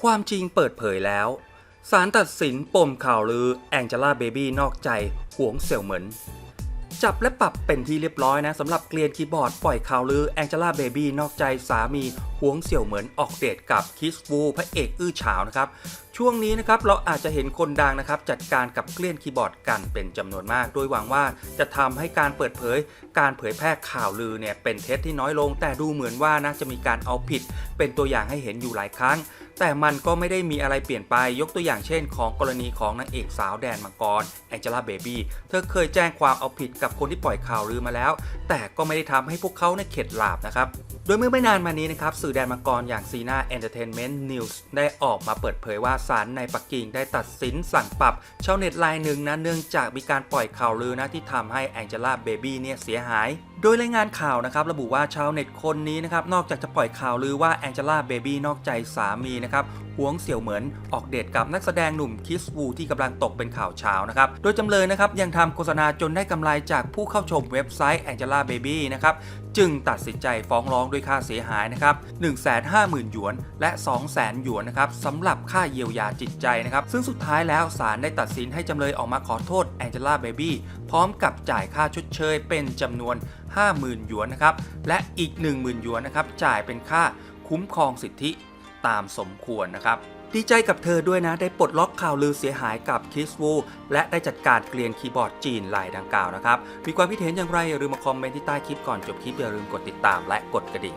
ความจริงเปิดเผยแล้วศาลตัดสินปมข่าวลือแองเจล่าเบบี้นอกใจหวงเสี่ยวเหมินจับและปรับเป็นที่เรียบร้อยนะสำหรับเกลียนคีย์บอร์ดปล่อยข่าวลือแองเจล่าเบบี้นอกใจสามีหวงเสี่ยวเหมินออกเดทกับคิสวูพระเอกอื้อฉาวนะครับ ช่วงนี้นะครับเราอาจจะเห็นคนดังนะครับ จัดการกับเกลียนคีย์บอร์ดกันเป็นจำนวนมาก โดยหวังว่าจะทำให้การเปิดเผย การเผยแพร่ข่าวลือเนี่ยเป็นเท็จที่น้อยลง แต่ดูเหมือนว่านะจะมีการเอาผิด เป็นตัวอย่างให้เห็นอยู่หลายครั้ง แต่มันก็ไม่ได้มีอะไรเปลี่ยนไปยกตัวอย่างเช่น ของกรณีของนางเอกสาวแดนมังกรแองเจล่าเบบี้เธอเคยแจ้งความเอาผิดกับคนที่ปล่อยข่าวลือมาแล้ว แต่ก็ไม่ได้ทำให้พวกเขาเนี่ยเข็ดหลาบนะครับ โดยเมื่อไม่นานมานี้นะครับ สื่อแดนมังกรอย่างซีนาเอนเตอร์เทนเมนต์นิวส์ได้ออกมาเปิดเผยว่าศาลในปักกิ่งได้ตัดสินสั่งปรับชาวเน็ตรายหนึ่งนะเนื่องจากมีการปล่อยข่าวลือนะที่ทำให้แองเจล่าเบบี้เนี่ยเสียหายโดยรายงานข่าวนะครับระบุว่าชาวเน็ตคนนี้นะครับนอกจากจะปล่อยข่าวลือว่าแองเจล่าเบบี้นอกใจสามีนะครับหวงเสี่ยวเหมินออกเดทกับนักแสดงหนุ่มคิสวูที่กำลังตกเป็นข่าวเช้านะครับโดยจำเลยนะครับยังทำโฆษณาจนได้กำไรจากผู้เข้าชมเว็บไซต์ Angela Baby นะครับจึงตัดสินใจฟ้องร้องด้วยค่าเสียหายนะครับ150,000 หยวน และ 200,000 หยวนนะครับสำหรับค่าเยียวยาจิตใจนะครับซึ่งสุดท้ายแล้วศาลได้ตัดสินให้จำเลยออกมาขอโทษ Angela Baby พร้อมกับจ่ายค่าชดเชยเป็นจำนวน50,000หยวนนะครับ และอีก 10,000หยวนนะครับจ่ายเป็นค่าคุ้มครองสิทธิตามสมควรนะครับดีใจกับเธอด้วยนะ ได้ปลดล็อกข่าวลือเสียหายกับคิสวูและได้จัดการเกลียนคีย์บอร์ดจีนลายดังกล่าวนะครับ มีความคิดเห็นอย่างไรอย่าลืมมาคอมเมนต์ที่ใต้คลิปก่อนจบคลิปอย่าลืมกดติดตามและกดกระดิ่ง